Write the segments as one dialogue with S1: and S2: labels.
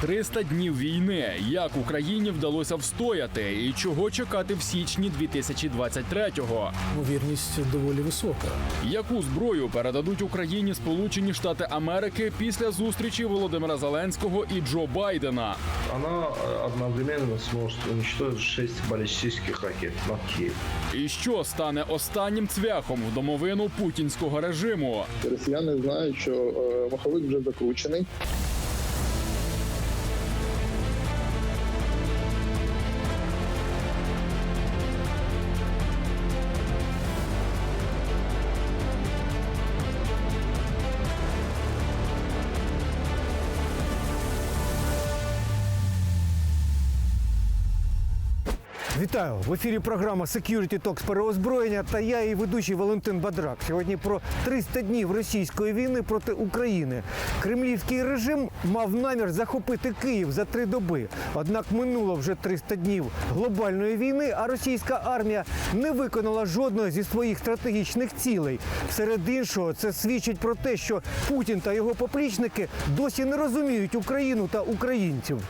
S1: 300 днів війни. Як Україні вдалося встояти, і чого чекати в січні 2023-го?
S2: Ймовірність доволі висока.
S1: Яку зброю передадуть Україні Сполучені Штати Америки після зустрічі Володимира Зеленського і Джо Байдена?
S3: Она э, одновременно сможет уничтожить 6 баллистических ракет над Киевом.
S1: І що стане останнім цвяхом в домовину путінського режиму?
S4: Росіяни знають, що е, маховик вже закручений.
S2: Вітаю в ефірі. Програма Security Talks переозброєння та я її ведучий Валентин Бадрак. Сьогодні про 300 днів російської війни проти України. Кремлівський режим мав намір захопити Київ за три доби. Однак минуло вже 300 днів глобальної війни, а російська армія не виконала жодної зі своїх стратегічних цілей. Серед іншого, це свідчить про те, що Путін та його поплічники досі не розуміють Україну та українців.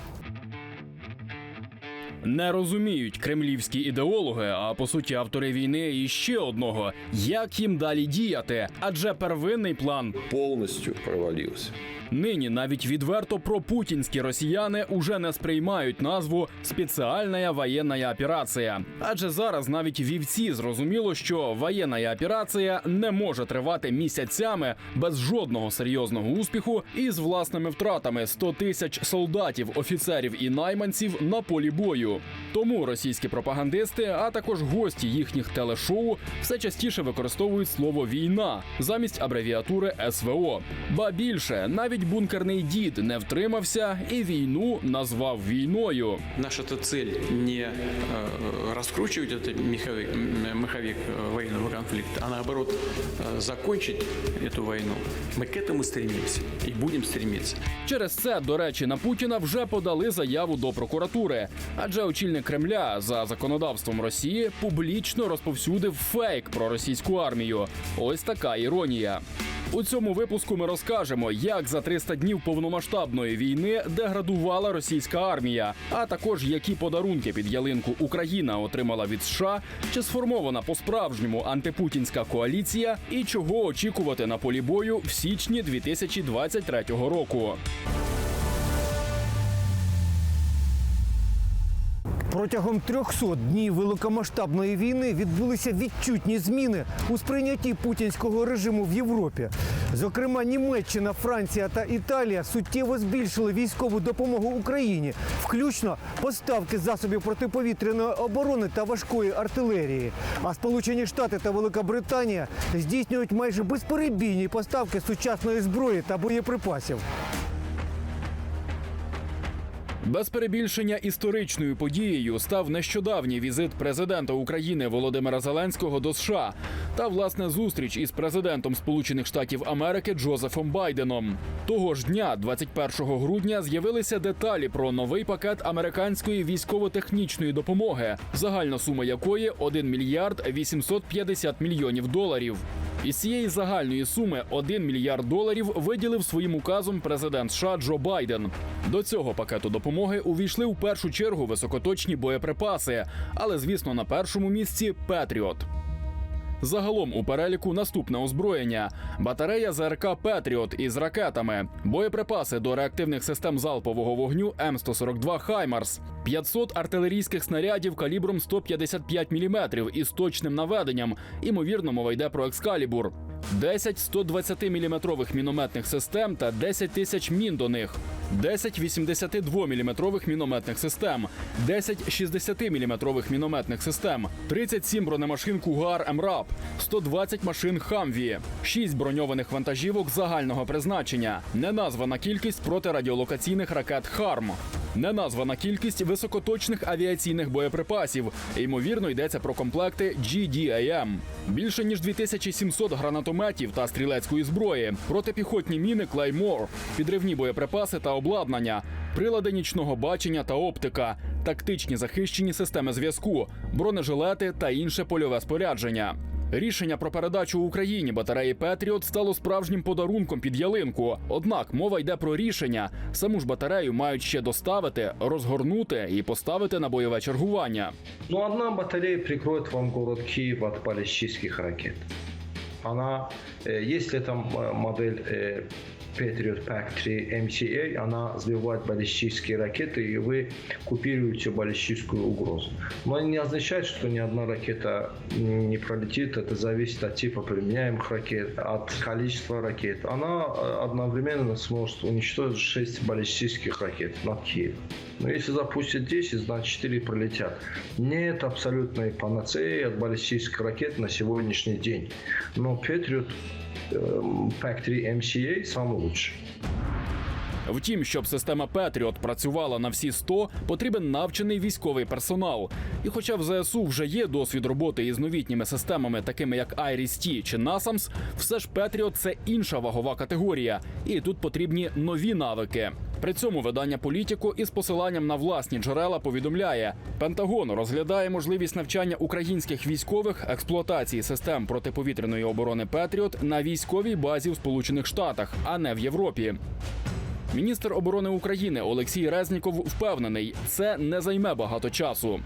S1: Не розуміють кремлівські ідеологи, а по суті автори війни і ще одного, як їм далі діяти, адже первинний план
S5: полностью провалился.
S1: Нині навіть відверто пропутінські росіяни уже не сприймають назву спеціальна воєнна операція. Адже зараз навіть вівці зрозуміло, що воєнна операція не може тривати місяцями без жодного серйозного успіху і з власними втратами 100 тисяч солдатів, офіцерів і найманців на полі бою. Тому російські пропагандисти, а також гості їхніх телешоу, все частіше використовують слово війна замість абревіатури СВО. Ба більше, навіть бункерний дід не втримався і війну назвав війною.
S6: Наша -то цель не э, раскручивать этот меховик, м- маховик э, военного конфликта, а наоборот э, закончить эту войну. Мы к этому стремимся и будем стремиться.
S1: Через це, до речі, на Путіна вже подали заяву до прокуратури, адже очільник Кремля за законодавством Росії публічно розповсюдив фейк про російську армію. Ось така іронія. У цьому випуску ми розкажемо, як за 300 днів повномасштабної війни деградувала російська армія, а також які подарунки під ялинку Україна отримала від США, чи сформована по-справжньому антипутінська коаліція, і чого очікувати на полі бою в січні 2023 року.
S2: Протягом 300 днів великомасштабної війни відбулися відчутні зміни у сприйнятті путінського режиму в Європі. Зокрема, Німеччина, Франція та Італія суттєво збільшили військову допомогу Україні, включно поставки засобів протиповітряної оборони та важкої артилерії. А Сполучені Штати та Велика Британія здійснюють майже безперебійні поставки сучасної зброї та боєприпасів.
S1: Без перебільшення історичною подією став нещодавній візит президента України Володимира Зеленського до США та власне зустріч із президентом Сполучених Штатів Америки Джозефом Байденом. Того ж дня, 21 грудня, з'явилися деталі про новий пакет американської військово-технічної допомоги, загальна сума якої 1 мільярд 850 мільйонів доларів. Із цієї загальної суми 1 мільярд доларів виділив своїм указом президент США Джо Байден. До цього пакету допомоги увійшли в першу чергу високоточні боєприпаси, але звісно на першому місці Петріот. Загалом у переліку наступне озброєння: батарея ЗРК Петріот із ракетами, боєприпаси до реактивних систем залпового вогню М142 Хаймарс, 500 артилерійських снарядів калібром 155 мм із точним наведенням. Імовірно, мова йде про екскалібур. 10 120 мм мінометних систем та 10 тисяч мін до них, 10 82 мм мінометних систем, 10 60 мм мінометних систем, 37 бронемашин Кугар МРАП, 120 машин Хамві, 6 броньованих вантажівок загального призначення, неназвана кількість протирадіолокаційних ракет Харм. Неназвана кількість високоточних авіаційних боєприпасів. Ймовірно, йдеться про комплекти GDAM. Більше ніж 2700 гранатометів та стрілецької зброї, протипіхотні міни Claymore, підривні боєприпаси та обладнання, прилади нічного бачення та оптика, тактичні захищені системи зв'язку, бронежилети та інше польове спорядження. Рішення про передачу Україні батареї Петріот стало справжнім подарунком під ялинку. Однак мова йде про рішення. Саму ж батарею мають ще доставити, розгорнути і поставити на бойове чергування.
S3: Но одна батарея прикроет вам город Киев от баллистических ракет. Она, э, если там э, модель э, Patriot 3 MCA, она сбивает баллистические ракеты, и вы купируете баллистическую угрозу. Но это не означает, что ни одна ракета не пролетит. Это зависит от типа применяемых ракет, от количества ракет. Она э, одновременно сможет уничтожить 6 баллистических ракет над Киевом. Но если запустят 10, значит 4 пролетят. Нет абсолютной панацеи от баллистических ракет на сегодняшний день. Но Patriot 3 MCA самый лучший.
S1: Втім, щоб система Петріот працювала на всі 100, потрібен навчений військовий персонал. І хоча в ЗСУ вже є досвід роботи із новітніми системами, такими як IRIS-T чи NASAMS, все ж Петріот це інша вагова категорія, і тут потрібні нові навики. При цьому видання політику із посиланням на власні джерела повідомляє: Пентагон розглядає можливість навчання українських військових експлуатації систем протиповітряної оборони Петріот на військовій базі в Сполучених Штатах, а не в Європі. Міністр оборони України Олексій Резніков впевнений, це не займе багато часу.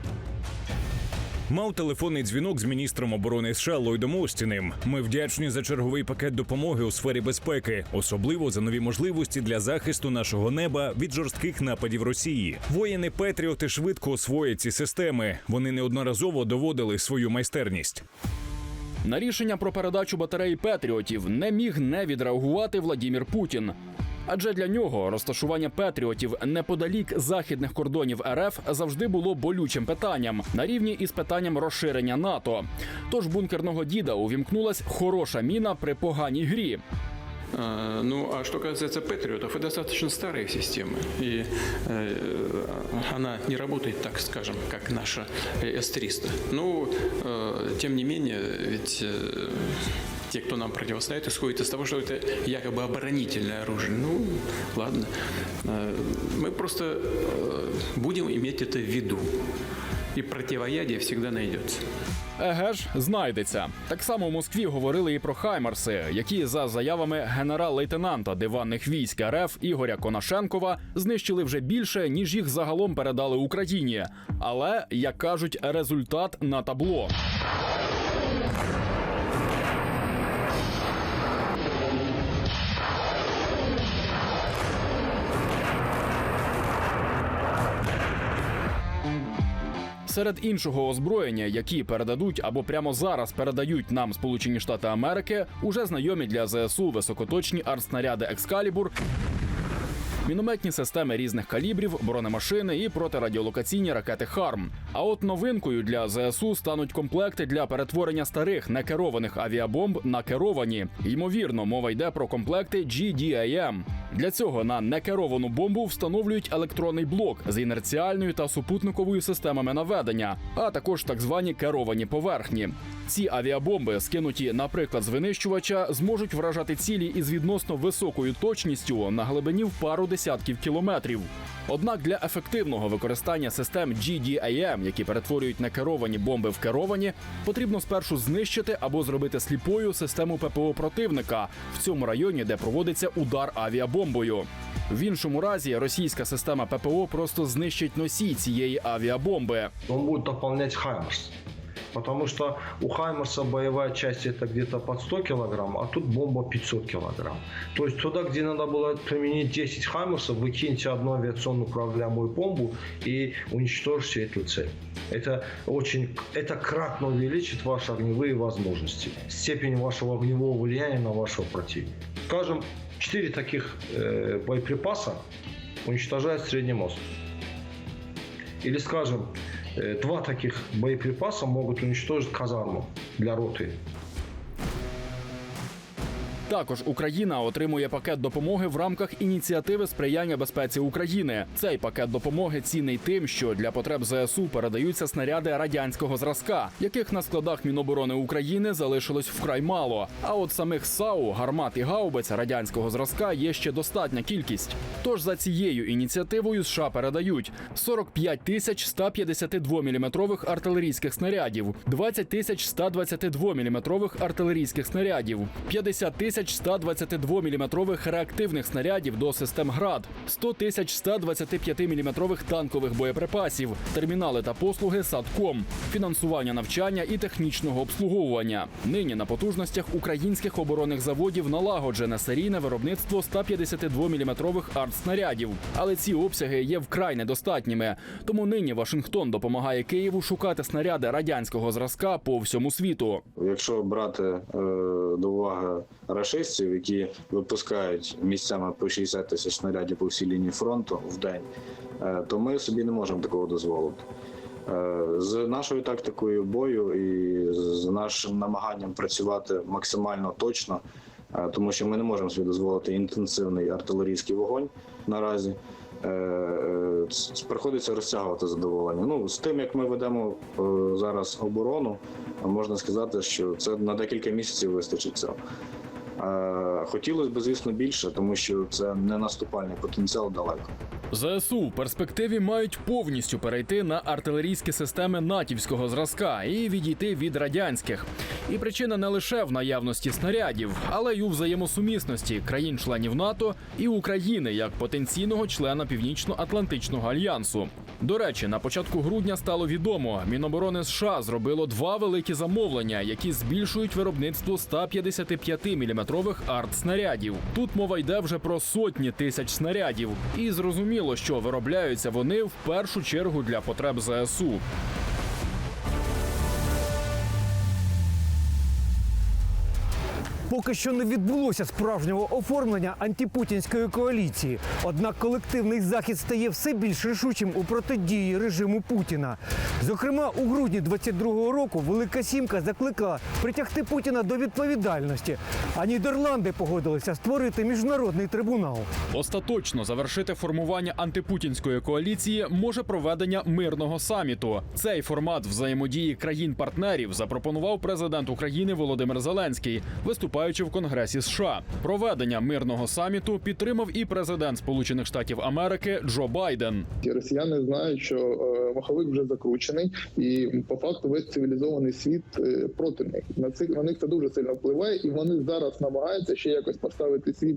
S7: Мав телефонний дзвінок з міністром оборони США Ллойдом Остіним. Ми вдячні за черговий пакет допомоги у сфері безпеки, особливо за нові можливості для захисту нашого неба від жорстких нападів Росії. Воїни Петріоти швидко освоять ці системи. Вони неодноразово доводили свою майстерність.
S1: На рішення про передачу батареї Петріотів не міг не відреагувати Владімір Путін. Адже для нього розташування Петріотів неподалік західних кордонів РФ завжди було болючим питанням на рівні із питанням розширення НАТО. Тож бункерного діда увімкнулась хороша міна при поганій грі.
S6: А, Ну, а что касается Патриотов, это достаточно старая система. И э, она не работает, так скажем, как наша С-300. Но, э, тем не менее, ведь э, те, кто нам противостоит, исходят из того, что это якобы оборонительное оружие. Ну, ладно. Э, Мы просто э, будем иметь это в виду. И противоядие всегда найдется.
S1: Еге ж, знайдеться. Так само в Москві говорили і про Хаймарси, які за заявами генерал-лейтенанта диванних військ РФ Ігоря Конашенкова знищили вже більше, ніж їх загалом передали Україні. Але як кажуть, результат на табло. Серед іншого озброєння, які передадуть або прямо зараз передають нам Сполучені Штати Америки, уже знайомі для ЗСУ високоточні артснаряди Екскалібур. Мінометні системи різних калібрів, бронемашини і протирадіолокаційні ракети Харм. А от новинкою для ЗСУ стануть комплекти для перетворення старих некерованих авіабомб на керовані. Ймовірно, мова йде про комплекти GDAM. Для цього на некеровану бомбу встановлюють електронний блок з інерціальною та супутниковою системами наведення, а також так звані керовані поверхні. Ці авіабомби, скинуті, наприклад, з винищувача, зможуть вражати цілі із відносно високою точністю на глибині в пару десятків кілометрів. Однак для ефективного використання систем GDAM, які перетворюють некеровані бомби в керовані, потрібно спершу знищити або зробити сліпою систему ППО противника в цьому районі, де проводиться удар авіабомбою. В іншому разі російська система ППО просто знищить носій цієї авіабомби.
S3: Он будет дополнять Хаймерс. Потому что у Хаймерса боевая часть это где-то под 100 килограмм, а тут бомба 500 килограмм. То есть туда, где надо было применить 10 Хаймерсов, вы киньте одну авиационную управляемую бомбу и уничтожьте эту цель. Это очень, это кратно увеличит ваши огневые возможности, степень вашего огневого влияния на вашего противника. Скажем, 4 таких э, боеприпаса уничтожает средний мост. Или, скажем, э, два таких боеприпаса могут уничтожить казарму для роты.
S1: Також Україна отримує пакет допомоги в рамках ініціативи сприяння безпеці України. Цей пакет допомоги цінний тим, що для потреб ЗСУ передаються снаряди радянського зразка, яких на складах Міноборони України залишилось вкрай мало. А от самих САУ, гармат і гаубиць радянського зразка є ще достатня кількість. Тож за цією ініціативою США передають 45 тисяч 152 міліметрових артилерійських снарядів, 20 тисяч 122 міліметрових артилерійських снарядів, 50 тисяч 122 міліметрових реактивних снарядів до систем ГРАД, 100 тисяч 125 міліметрових танкових боєприпасів, термінали та послуги САДКОМ, фінансування навчання і технічного обслуговування. Нині на потужностях українських оборонних заводів налагоджене серійне виробництво 152 міліметрових артснарядів, але ці обсяги є вкрай недостатніми. Тому нині Вашингтон допомагає Києву шукати снаряди радянського зразка по всьому світу.
S8: Якщо брати е, до уваги рашистів, які випускають місцями по 60 тисяч снарядів по всій лінії фронту в день, е, то ми собі не можемо такого дозволити. Е, З нашою тактикою бою і з нашим намаганням працювати максимально точно, е, тому що ми не можемо собі дозволити інтенсивний артилерійський вогонь наразі. Приходиться розтягувати задоволення. Ну з тим, як ми ведемо зараз оборону, можна сказати, що це на декілька місяців вистачить цього. Хотілося б, звісно, більше, тому що це не наступальний потенціал далеко.
S1: ЗСУ в перспективі мають повністю перейти на артилерійські системи натівського зразка і відійти від радянських. І причина не лише в наявності снарядів, але й у взаємосумісності країн-членів НАТО і України як потенційного члена Північно-Атлантичного альянсу. До речі, на початку грудня стало відомо, Міноборони США зробило два великі замовлення, які збільшують виробництво 155 міліметрових арт-снарядів. Тут мова йде вже про сотні тисяч снарядів, і зрозуміло, що виробляються вони в першу чергу для потреб ЗСУ.
S2: Поки що не відбулося справжнього оформлення антипутінської коаліції. Однак колективний захід стає все більш рішучим у протидії режиму Путіна. Зокрема, у грудні 22-го року Велика Сімка закликала притягти Путіна до відповідальності. А Нідерланди погодилися створити міжнародний трибунал.
S1: Остаточно завершити формування антипутінської коаліції може проведення мирного саміту. Цей формат взаємодії країн-партнерів запропонував президент України Володимир Зеленський, виступаючи в Конгресі США. Проведення мирного саміту підтримав і президент Сполучених Штатів Америки Джо Байден.
S4: Росіяни знають, що е, маховик вже закручений, і по факту весь цивілізований світ е, проти них. На цих на них це дуже сильно впливає, і вони зараз намагаються ще якось поставити світ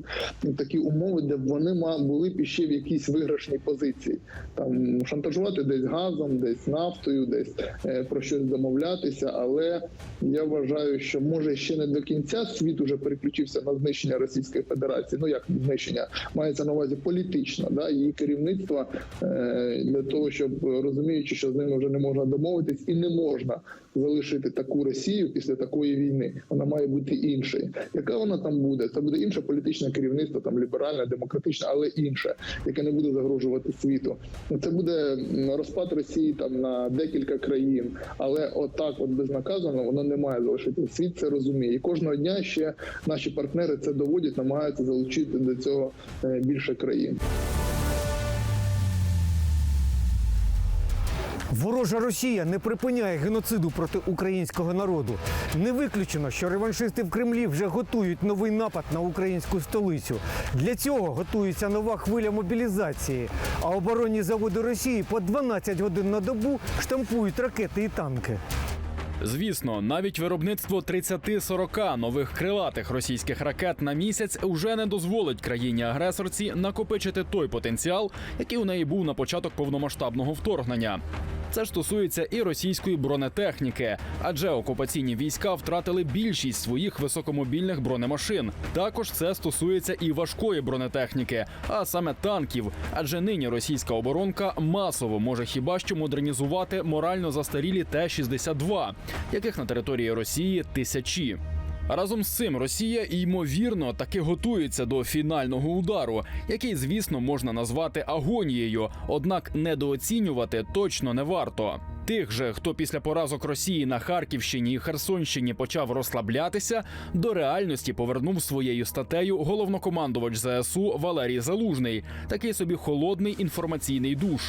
S4: такі умови, де б вони були б іще в якійсь виграшній позиції. Там шантажувати десь газом, десь нафтою, десь е, про щось домовлятися. Але я вважаю, що може ще не до кінця світ уже переключився на знищення Російської Федерації. Ну як знищення мається на увазі політично, да її керівництва е, для того, щоб розуміючи, що з ними вже не можна домовитись, і не можна залишити таку Росію після такої війни. Вона має бути іншою. Яка вона там буде? Це буде інше політичне керівництво, там ліберальне, демократичне, але інше, яке не буде загрожувати світу. Це буде розпад Росії там на декілька країн, але отак, от безнаказано, воно не має залишити. Світ це розуміє. І кожного дня ще наші партнери це доводять, намагаються залучити до цього е, більше країн.
S2: Ворожа Росія не припиняє геноциду проти українського народу. Не виключено, що реваншисти в Кремлі вже готують новий напад на українську столицю. Для цього готується нова хвиля мобілізації. А оборонні заводи Росії по 12 годин на добу штампують ракети і танки.
S1: Звісно, навіть виробництво 30-40 нових крилатих російських ракет на місяць уже не дозволить країні-агресорці накопичити той потенціал, який у неї був на початок повномасштабного вторгнення. Це стосується і російської бронетехніки, адже окупаційні війська втратили більшість своїх високомобільних бронемашин. Також це стосується і важкої бронетехніки, а саме танків. Адже нині російська оборонка масово може хіба що модернізувати морально застарілі Т-62, яких на території Росії тисячі. Разом з цим Росія ймовірно таки готується до фінального удару, який, звісно, можна назвати агонією, однак недооцінювати точно не варто. Тих же, хто після поразок Росії на Харківщині і Херсонщині почав розслаблятися, до реальності повернув своєю статтею головнокомандувач ЗСУ Валерій Залужний, такий собі холодний інформаційний душ.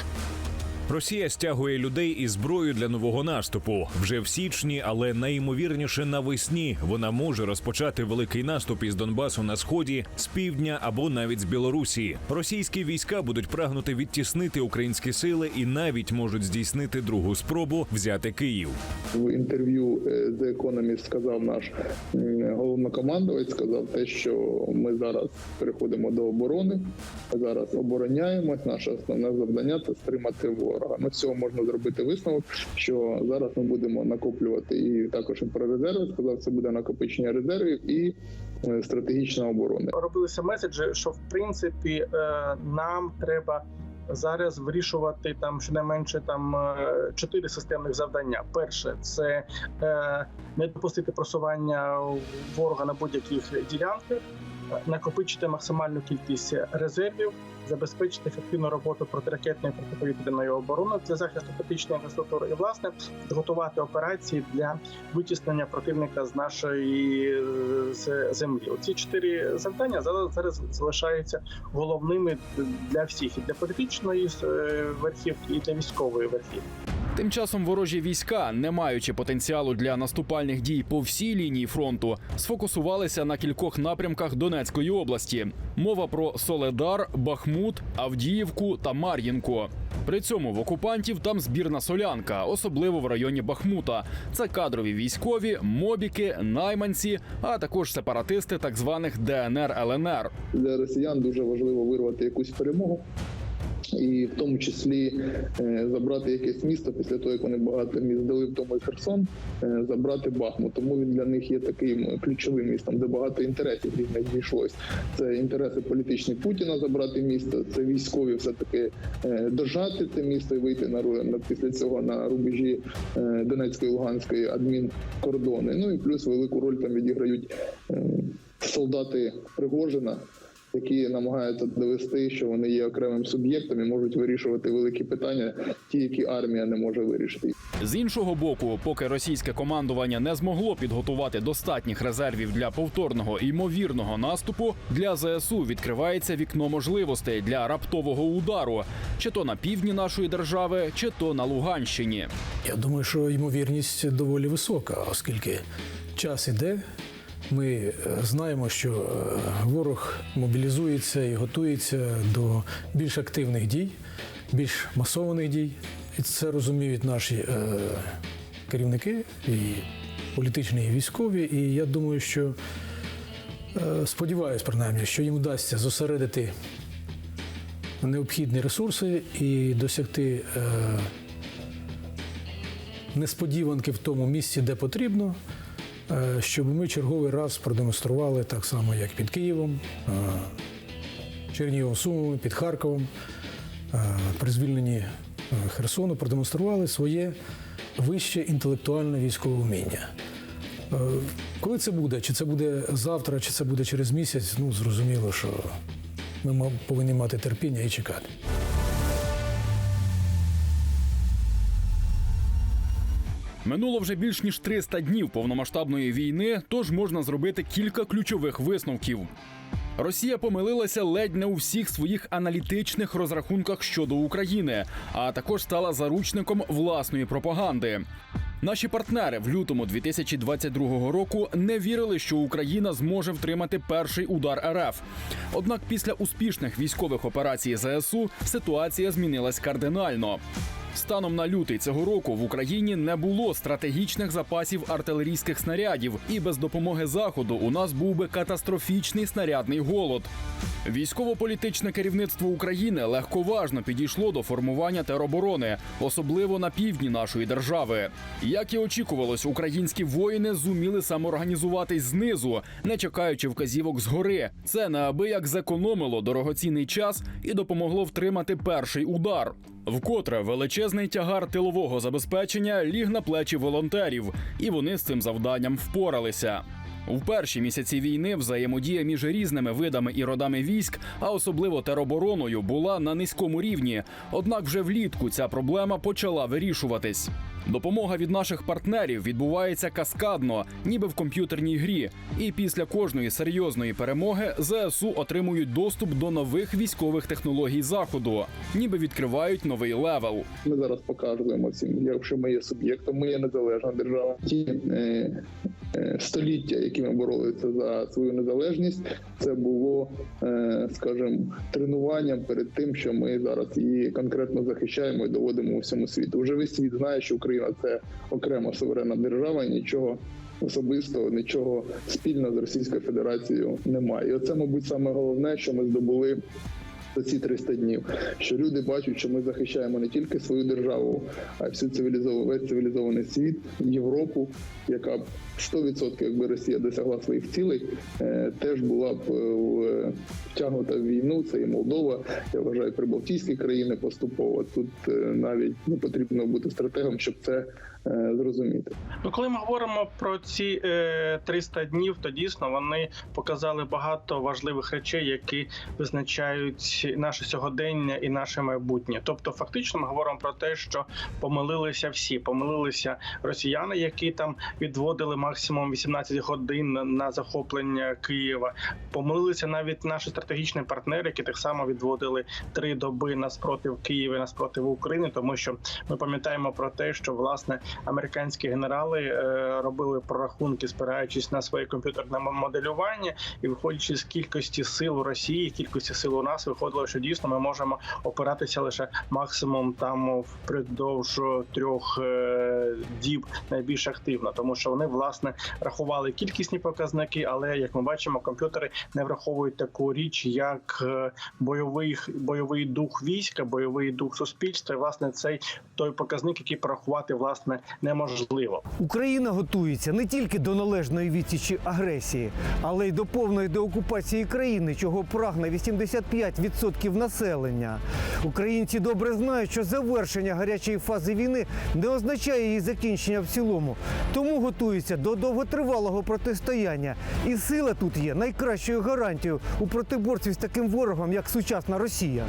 S7: Росія стягує людей і зброю для нового наступу вже в січні, але найімовірніше навесні вона може розпочати великий наступ із Донбасу на сході, з півдня або навіть з Білорусі. Російські війська будуть прагнути відтіснити українські сили і навіть можуть здійснити другу спробу взяти Київ.
S4: В інтерв'ю е, The Economist сказав наш головнокомандувач, сказав те, що ми зараз переходимо до оборони. Ми зараз обороняємось. Наше основне завдання це стримати ворога. Ну, цього можна зробити висновок, що зараз ми будемо накоплювати і також про резерви. Сказав, це буде накопичення резервів і е, стратегічна оборона.
S9: робилися меседжі, що в принципі е, нам треба зараз вирішувати там щонайменше там е, чотири системних завдання. Перше це е, не допустити просування ворога на будь-яких ділянках, накопичити максимальну кількість резервів, забезпечити ефективну роботу протиракетної протиповітряної оборони для захисту критичної інфраструктури і власне готувати операції для витіснення противника з нашої землі. Ці чотири завдання зараз зараз залишаються головними для всіх і для політичної е, верхівки, і для військової верхівки.
S1: Тим часом ворожі війська, не маючи потенціалу для наступальних дій по всій лінії фронту, сфокусувалися на кількох напрямках Донецької області. Мова про Соледар, Бахмут, Авдіївку та Мар'їнку. При цьому в окупантів там збірна солянка, особливо в районі Бахмута. Це кадрові військові, мобіки, найманці, а також сепаратисти так званих ДНР ЛНР.
S4: для росіян дуже важливо вирвати якусь перемогу. І в тому числі е, забрати якесь місто після того, як вони багато міст дали, в тому і Херсон, е, забрати Бахмут. Тому він для них є таким ключовим містом, де багато інтересів різних зійшлось. Це інтереси політичні Путіна забрати місто, це військові все таки дожати це місто і вийти на після цього на рубежі е, Донецької Луганської адмінкордони. Ну і плюс велику роль там відіграють е, солдати Пригожина які намагаються довести, що вони є окремим суб'єктом і можуть вирішувати великі питання, ті, які армія не може вирішити.
S1: З іншого боку, поки російське командування не змогло підготувати достатніх резервів для повторного і ймовірного наступу, для ЗСУ відкривається вікно можливостей для раптового удару, чи то на півдні нашої держави, чи то на Луганщині.
S10: Я думаю, що ймовірність доволі висока, оскільки час іде. Ми е, знаємо, що е, ворог мобілізується і готується до більш активних дій, більш масованих дій. І це розуміють наші е, керівники, і політичні, і військові. І я думаю, що е, сподіваюся, принаймні, що їм вдасться зосередити необхідні ресурси і досягти е, несподіванки в тому місці, де потрібно, щоб ми черговий раз продемонстрували так само, як під Києвом, е, Черніговом, Сумами, під Харковом, е, при звільненні е, Херсону, продемонстрували своє вище інтелектуальне військове вміння. Е, Коли це буде? Чи це буде завтра, чи це буде через місяць? Ну зрозуміло, що ми повинні мати терпіння і чекати.
S1: Минуло вже більш ніж 300 днів повномасштабної війни, тож можна зробити кілька ключових висновків. Росія помилилася ледь не у всіх своїх аналітичних розрахунках щодо України, а також стала заручником власної пропаганди. Наші партнери в лютому 2022 року не вірили, що Україна зможе втримати перший удар РФ. Однак після успішних військових операцій ЗСУ ситуація змінилась кардинально. Станом на лютий цього року в Україні не було стратегічних запасів артилерійських снарядів, і без допомоги заходу у нас був би катастрофічний снарядний голод. Військово-політичне керівництво України легковажно підійшло до формування тероборони, особливо на півдні нашої держави. Як і очікувалось, українські воїни зуміли самоорганізуватись знизу, не чекаючи вказівок згори. Це неабияк зекономило дорогоцінний час і допомогло втримати перший удар. Вкотре величезний тягар тилового забезпечення ліг на плечі волонтерів, і вони з цим завданням впоралися. У перші місяці війни взаємодія між різними видами і родами військ, а особливо теробороною, була на низькому рівні. Однак вже влітку ця проблема почала вирішуватись. Допомога від наших партнерів відбувається каскадно, ніби в комп'ютерній грі. І після кожної серйозної перемоги ЗСУ отримують доступ до нових військових технологій заходу, ніби відкривають новий левел.
S4: Ми зараз показуємо всім, якщо ми є суб'єктом, ми є незалежна держава. Ті е, е, століття, які ми боролися за свою незалежність, це було, е, скажімо, тренуванням перед тим, що ми зараз її конкретно захищаємо і доводимо всьому світу. Вже весь світ знає, що Україна це окрема суверенна держава, і нічого. Особисто нічого спільного з Російською Федерацією немає. І оце, мабуть, саме головне, що ми здобули за ці 300 днів, що люди бачать, що ми захищаємо не тільки свою державу, а й всю цивілізовану весь цивілізований світ, Європу, яка б 100%, якби Росія досягла своїх цілей, е, теж була б е, втягнута в війну. Це і Молдова, я вважаю, прибалтійські країни поступово. Тут е, навіть не потрібно бути стратегом, щоб це е, зрозуміти.
S9: Ну, коли ми говоримо про ці е, 300 днів, то дійсно вони показали багато важливих речей, які визначають наше сьогодення і наше майбутнє. Тобто, фактично, ми говоримо про те, що помилилися всі. Помилилися росіяни, які там відводили максимум 18 годин на захоплення Києва. Помилилися навіть наші стратегічні партнери, які так само відводили три доби на спротив Києва, на спротив України, тому що ми пам'ятаємо про те, що власне американські генерали е, робили прорахунки, спираючись на своє комп'ютерне моделювання, і виходячи з кількості сил у Росії, кількості сил у нас, виходило, що дійсно ми можемо опиратися лише максимум там впродовж трьох е, діб найбільш активно, тому що вони власне рахували кількісні показники, але як ми бачимо, комп'ютери не враховують таку річ, як е, бойовий бойовий дух війська, бойовий дух суспільства. І, власне, цей той показник, який порахувати власне неможливо.
S2: Україна готується не тільки до належної відсічі агресії, але й до повної деокупації країни, чого прагне 85% населення. Українці добре знають, що завершення гарячої фази війни не означає її закінчення в цілому. Тому готуються до довготривалого протистояння. І сила тут є найкращою гарантією у протиборстві з таким ворогом, як сучасна Росія.